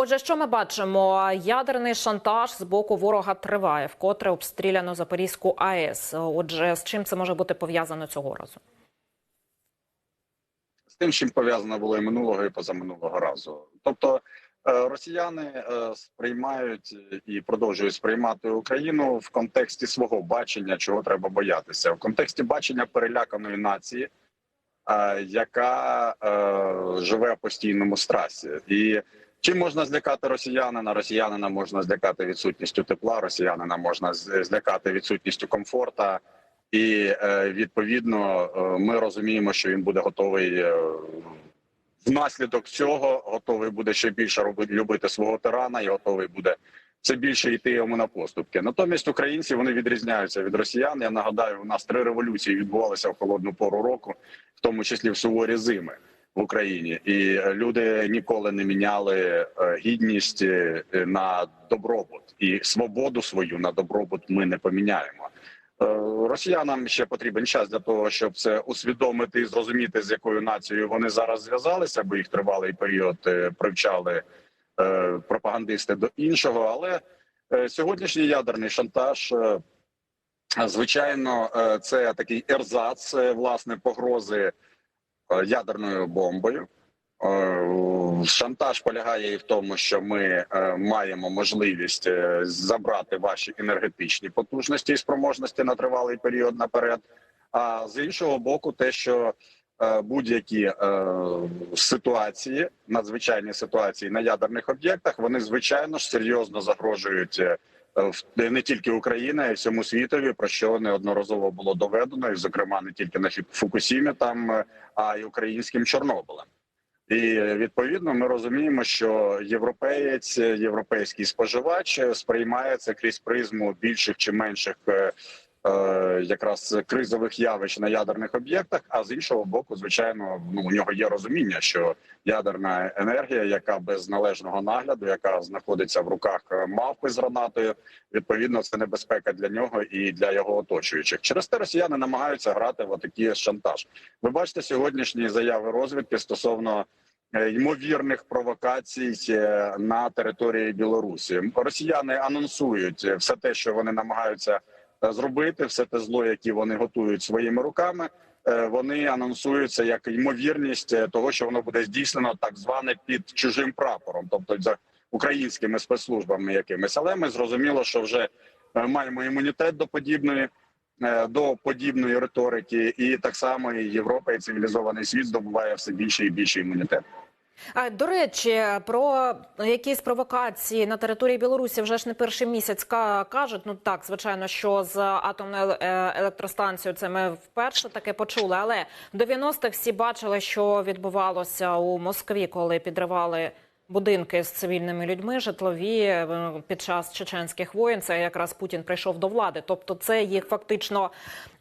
Отже, що ми бачимо? Ядерний шантаж з боку ворога триває, вкотре обстріляно Запорізьку АЕС. Отже, з чим це може бути пов'язано цього разу? з тим, чим пов'язано було і минулого, і позаминулого разу. Тобто е, росіяни е, сприймають і продовжують сприймати Україну в контексті свого бачення, чого треба боятися, в контексті бачення переляканої нації, е, яка живе в постійному страсі. І чим можна злякати росіянина? Росіянина можна злякати відсутністю тепла, росіянина можна злякати відсутністю комфорта. І е, відповідно е, ми розуміємо, що він буде готовий е, внаслідок цього, готовий буде ще більше робити любити свого тирана і готовий буде все більше йти йому на поступки. Натомість українці вони відрізняються від росіян. Я нагадаю, у нас три революції відбувалися в холодну пору року, в тому числі в суворі зими в Україні, і люди ніколи не міняли е, гідність е, на добробут і свободу свою на добробут. Ми не поміняємо. Е, Росіянам ще потрібен час для того, щоб це усвідомити і зрозуміти, з якою нацією вони зараз зв'язалися, бо їх тривалий період привчали пропагандисти до іншого. Але сьогоднішній ядерний шантаж, звичайно, це такий ерзац власне погрози ядерною бомбою. Е, Шантаж полягає і в тому, що ми е, маємо можливість е, забрати ваші енергетичні потужності і спроможності на тривалий період наперед. А з іншого боку, те, що е, будь-які е, ситуації, надзвичайні ситуації на ядерних об'єктах, вони звичайно ж серйозно загрожують е, не тільки Україна, й всьому світові, про що неодноразово було доведено, і зокрема не тільки на Фукусімі, там е, а й українським Чорнобилем. І відповідно ми розуміємо, що європеєць, європейський споживач сприймає це крізь призму більших чи менших е, е, якраз кризових явищ на ядерних об'єктах. А з іншого боку, звичайно, ну у нього є розуміння, що ядерна енергія, яка без належного нагляду, яка знаходиться в руках е, мавпи з гранатою, відповідно, це небезпека для нього і для його оточуючих. Через те росіяни намагаються грати в отакий шантаж. Ви бачите сьогоднішні заяви розвідки стосовно е, ймовірних провокацій е, на території Білорусі. Росіяни анонсують е, все те, що вони намагаються е, зробити, все те зло, яке вони готують своїми руками. е, Вони анонсуються як ймовірність е, того, що воно буде здійснено так зване під чужим прапором, тобто за українськими спецслужбами якимись. Але ми зрозуміло, що вже е, маємо імунітет до подібної е, до подібної риторики, і так само і Європа і цивілізований світ здобуває все більше і більше імунітет. До речі, про якісь провокації на території Білорусі вже ж не перший місяць ка- кажуть. Ну так, звичайно, що з атомною е, електростанцією це ми вперше таке почули. Але в 90-х всі бачили, що відбувалося у Москві, коли підривали. Будинки з цивільними людьми, житлові е, під час чеченських воєн. Це якраз Путін прийшов до влади. Тобто, це їх фактично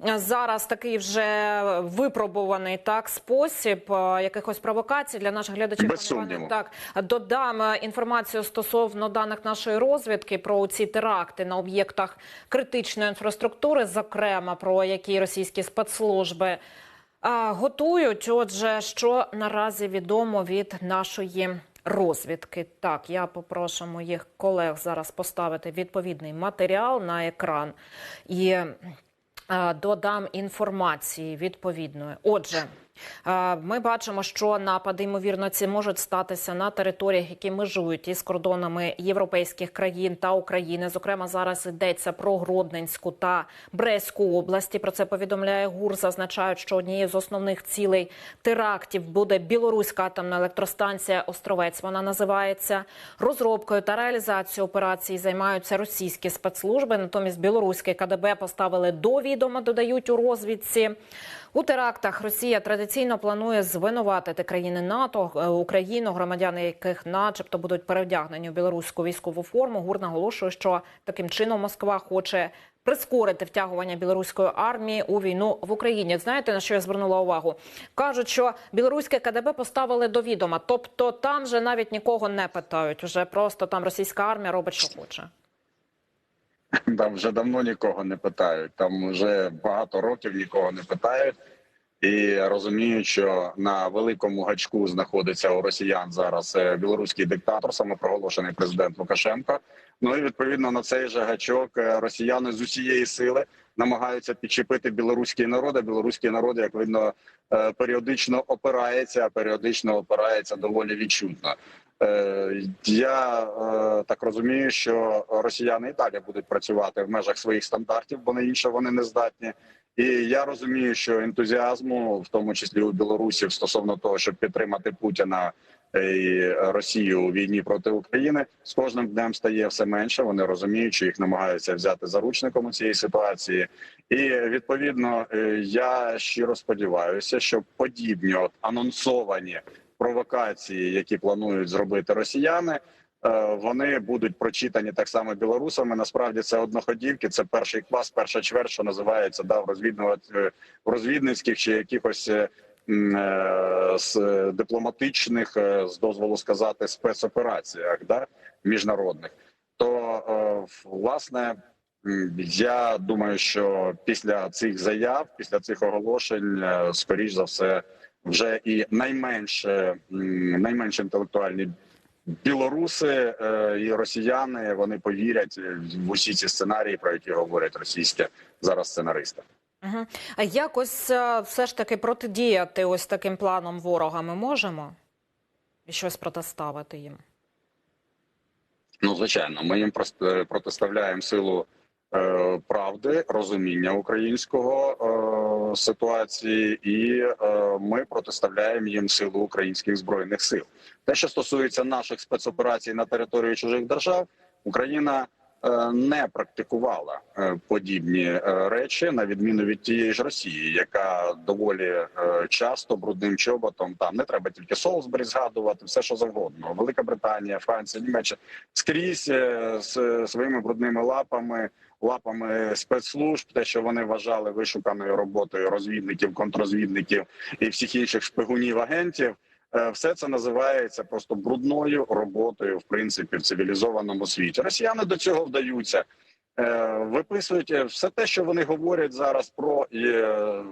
е, зараз такий вже випробуваний так спосіб е, якихось провокацій для наших глядачів. Без сумніву. Так додам інформацію стосовно даних нашої розвідки про ці теракти на об'єктах критичної інфраструктури, зокрема про які російські спецслужби. Готують, отже, що наразі відомо від нашої розвідки. Так, я попрошу моїх колег зараз поставити відповідний матеріал на екран і е, додам інформації відповідної. Отже. Ми бачимо, що напади ймовірно ці можуть статися на територіях, які межують із кордонами європейських країн та України. Зокрема, зараз йдеться про Гродненську та Брестську області. Про це повідомляє ГУР. Зазначають, що однією з основних цілей терактів буде білоруська атомна електростанція Островець. Вона називається розробкою та реалізацією операцій. Займаються російські спецслужби. Натомість білоруське КДБ поставили до відома, додають у розвідці. У терактах Росія традиційно планує звинуватити країни НАТО, е, Україну, громадяни яких, начебто, будуть перевдягнені в білоруську військову форму. ГУР наголошує, що таким чином Москва хоче прискорити втягування білоруської армії у війну в Україні. Знаєте на що я звернула увагу? кажуть, що білоруське КДБ поставили до відома, тобто там вже навіть нікого не питають. Вже просто там російська армія робить, що хоче. Там вже давно нікого не питають. Там вже багато років нікого не питають. І розуміють, що на великому гачку знаходиться у росіян зараз е, білоруський диктатор, самопроголошений президент Лукашенко. Ну і відповідно на цей же гачок е, росіяни з усієї сили намагаються підчепити білоруський народ. А білоруський народ, як видно, е, періодично опирається, а періодично опирається доволі відчутно. Я так розумію, що росіяни і далі будуть працювати в межах своїх стандартів, бо на інше вони не здатні. І я розумію, що ентузіазму, в тому числі у білорусів, стосовно того, щоб підтримати Путіна і Росію у війні проти України, з кожним днем стає все менше. Вони розуміють, що їх намагаються взяти заручником у цій ситуації, і відповідно е, я щиро сподіваюся, що подібні от анонсовані провокації, які планують зробити росіяни. Е, Вони будуть прочитані так само білорусами. Насправді це одноходівки. Це перший клас, перша чверть, що називається да, в в розвідницьких чи якихось е, е, з дипломатичних, е, з дозволу сказати, спецопераціях, да, міжнародних. То е, власне я думаю, що після цих заяв, після цих оголошень, е, скоріш за все, вже і найменше найменш інтелектуальні білоруси е, і росіяни вони повірять в усі ці сценарії, про які говорять російські зараз сценаристи. Угу. А якось е, все ж таки протидіяти ось таким планом ворога ми можемо? І щось протиставити їм? Ну, звичайно, ми їм просто протиставляємо силу е, правди, розуміння українського е, ситуації, і е, ми протиставляємо їм силу українських збройних сил. Те, що стосується наших спецоперацій на території чужих держав, Україна е, не практикувала е, подібні е, речі на відміну від тієї ж Росії, яка доволі е, часто брудним чоботом там не треба тільки Солсбері згадувати, все що завгодно. Велика Британія, Франція, Німеччина скрізь е, з своїми брудними лапами. Лапами спецслужб, те, що вони вважали вишуканою роботою розвідників, контррозвідників і всіх інших шпигунів агентів, Е, все це називається просто брудною роботою, в принципі, в цивілізованому світі. Росіяни до цього вдаються, Е, виписують е, все те, що вони говорять зараз про е,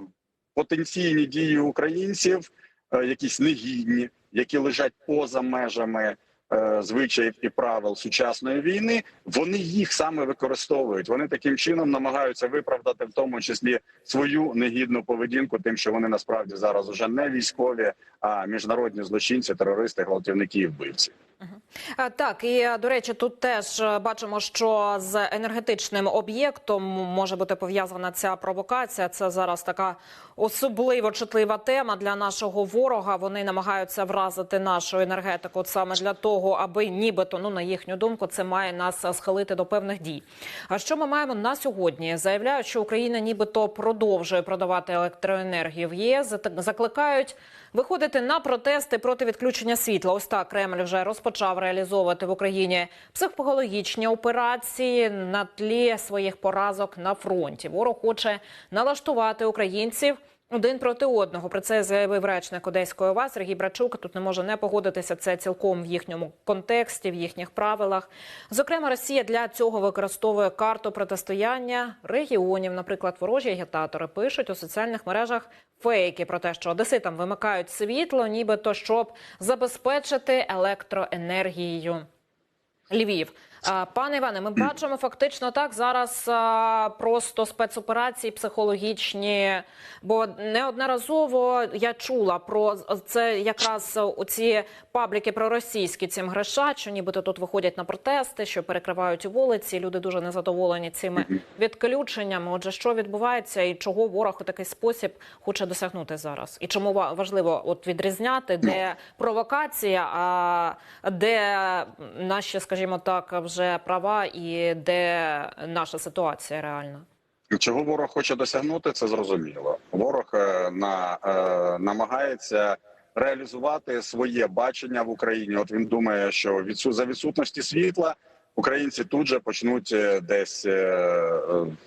потенційні дії українців, е, якісь негідні, які лежать поза межами. Е, Звичаїв і правил сучасної війни вони їх саме використовують. Вони таким чином намагаються виправдати в тому числі свою негідну поведінку, тим, що вони насправді зараз уже не військові, а міжнародні злочинці, терористи, гвалтівники і вбивці. А, Так, і е, до речі, тут теж е, бачимо, що з енергетичним об'єктом може бути пов'язана ця провокація. Це зараз така особливо чутлива тема для нашого ворога. Вони намагаються вразити нашу енергетику саме для того, аби нібито, ну на їхню думку, це має нас е, схилити до певних дій. А що ми маємо на сьогодні? Заявляють, що Україна нібито продовжує продавати електроенергію в ЄС. Закликають виходити на протести проти відключення світла. Ось так Кремль вже розпочав реалізовувати в Україні психологічні операції на тлі своїх поразок на фронті. Ворог хоче налаштувати українців. Один проти одного про це заявив речник Одеської ОВА Сергій Брачук. Тут не може не погодитися. Це цілком в їхньому контексті, в їхніх правилах. Зокрема, Росія для цього використовує карту протистояння регіонів. Наприклад, ворожі агітатори пишуть у соціальних мережах фейки про те, що одеситам вимикають світло, нібито щоб забезпечити електроенергією. Львів. Пане Іване, ми бачимо фактично так зараз просто спецоперації психологічні, бо неодноразово я чула про це якраз оці пабліки проросійські цим грешать, що нібито тут виходять на протести, що перекривають вулиці. Люди дуже незадоволені цими відключеннями. Отже, що відбувається і чого ворог у такий спосіб хоче досягнути зараз? І чому ва- важливо от відрізняти, де провокація, а де наші, скажімо так, вже права і де наша ситуація реальна? Чого ворог хоче досягнути, це зрозуміло. Ворог е, на, е, намагається реалізувати своє бачення в Україні. От він думає, що відсу за відсутності світла українці тут же почнуть е, десь е,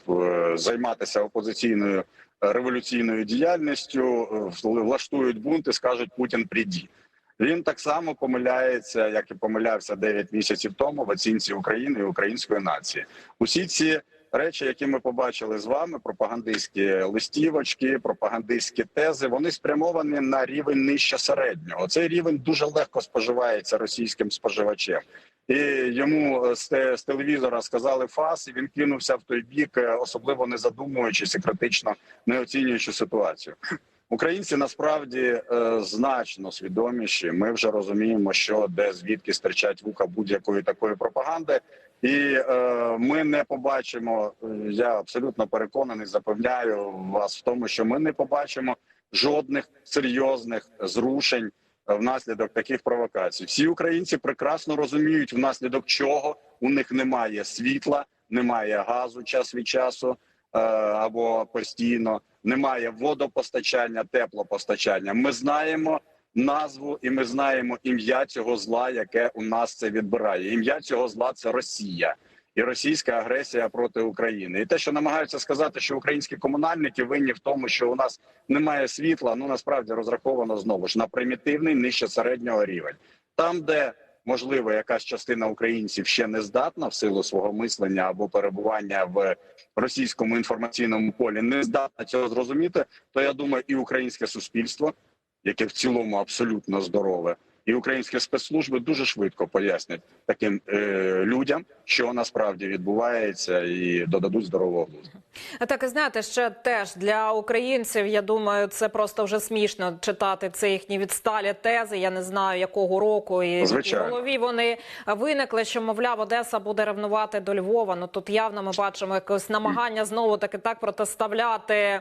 е, займатися опозиційною революційною діяльністю, влаштують бунт і скажуть Путін приді. Він так само помиляється, як і помилявся 9 місяців тому в оцінці України і української нації. Усі ці речі, які ми побачили з вами, пропагандистські листівочки, пропагандистські тези, вони спрямовані на рівень нижче середнього. Цей рівень дуже легко споживається російським споживачем. І йому з, з телевізора сказали фас, і він кинувся в той бік, е, особливо не задумуючись і критично не оцінюючи ситуацію. Українці насправді е, значно свідоміші. Ми вже розуміємо, що де звідки стирчать вуха будь-якої такої пропаганди, і е, ми не побачимо. Я абсолютно переконаний, запевняю вас в тому, що ми не побачимо жодних серйозних зрушень е, внаслідок таких провокацій. Всі українці прекрасно розуміють, внаслідок чого у них немає світла, немає газу час від часу або постійно, немає водопостачання, теплопостачання. Ми знаємо назву і ми знаємо ім'я цього зла, яке у нас це відбирає. Ім'я цього зла це Росія. І російська агресія проти України, і те, що намагаються сказати, що українські комунальники винні в тому, що у нас немає світла, ну насправді розраховано знову ж на примітивний нижче середнього рівень, там, де можливо якась частина українців ще не здатна в силу свого мислення або перебування в російському інформаційному полі, не здатна цього зрозуміти, то я думаю, і українське суспільство, яке в цілому абсолютно здорове, і українські спецслужби дуже швидко пояснять таким е, людям, що насправді відбувається, і додадуть здорового глузду. А Так, і знаєте, ще теж для українців, я думаю, це просто вже смішно читати ці їхні відсталі тези. Я не знаю, якого року і в голові вони виникли, що мовляв, Одеса буде ревнувати до Львова. Ну тут явно ми бачимо якось намагання знову таки так протиставляти е,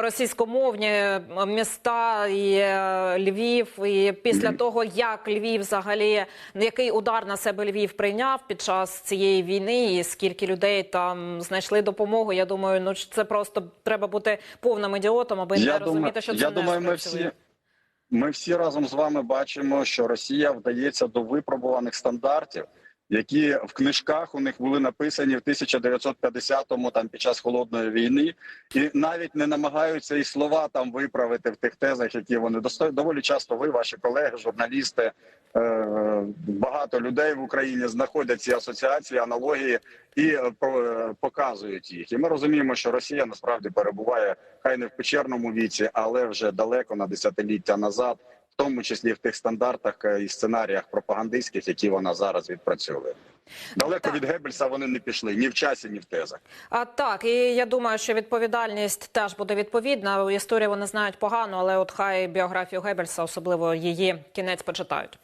російськомовні міста і е, Львів. І після того, як Львів взагалі який удар на себе Львів прийняв під час цієї війни, і скільки людей там знайшли допомогу. Я думаю, ну це просто треба бути повним ідіотом, аби не розуміти, що це я не думаю, ми всі. Ми всі разом з вами бачимо, що Росія вдається до випробуваних стандартів, які в книжках у них були написані в 1950-му, там під час холодної війни, і навіть не намагаються і слова там виправити в тих тезах, які вони досто- доволі часто. Ви, ваші колеги, журналісти, е, багато людей в Україні знаходять ці асоціації, аналогії і е, е, показують їх. І ми розуміємо, що Росія насправді перебуває хай не в печерному віці, але вже далеко на десятиліття назад, в тому числі в тих стандартах е, і сценаріях пропагандистських, які вона зараз відпрацьовує. Далеко Так. від Геббельса вони не пішли ні в часі, ні в тезах. А так, і я думаю, що відповідальність теж буде відповідна. Історію вони знають погано, але от хай біографію Геббельса, особливо її кінець, почитають.